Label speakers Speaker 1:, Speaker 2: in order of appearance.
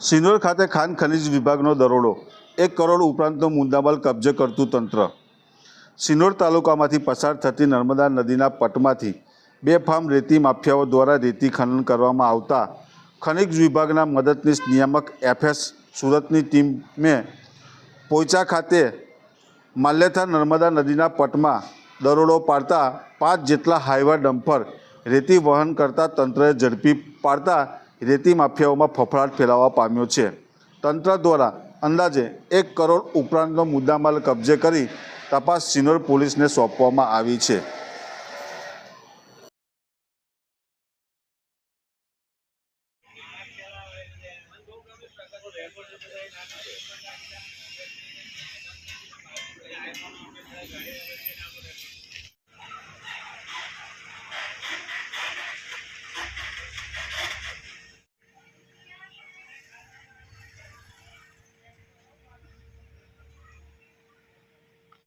Speaker 1: સિનોર ખાતે ખાન ખનિજ વિભાગનો દરોડો. એક કરોડ ઉપરાંતનો મુદ્દામાલ કબજે કરતું તંત્ર. સિનોર તાલુકામાંથી પસાર થતી નર્મદા નદીના પટમાંથી બે ફાર્મ રેતી માફિયાઓ દ્વારા રેતી ખનન કરવામાં આવતા ખનિજ વિભાગના મદદનીશ નિયામક એફએસ સુરતની ટીમે પોઈચા ખાતે માલ્યથા નર્મદા નદીના પટમાં દરોડો પાડતા પાંચ જેટલા હાઈવા ડમ્પર રેતી વહન કરતા તંત્રએ ઝડપી પાડતા રેતી માફિયાઓમાં ફફડાટ ફેલાવવા પામ્યો છે. તંત્ર દ્વારા અંદાજે એક કરોડ ઉપરાંતનો મુદ્દામાલ કબજે કરી તપાસ સિનોર પોલીસને સોંપવામાં આવી છે.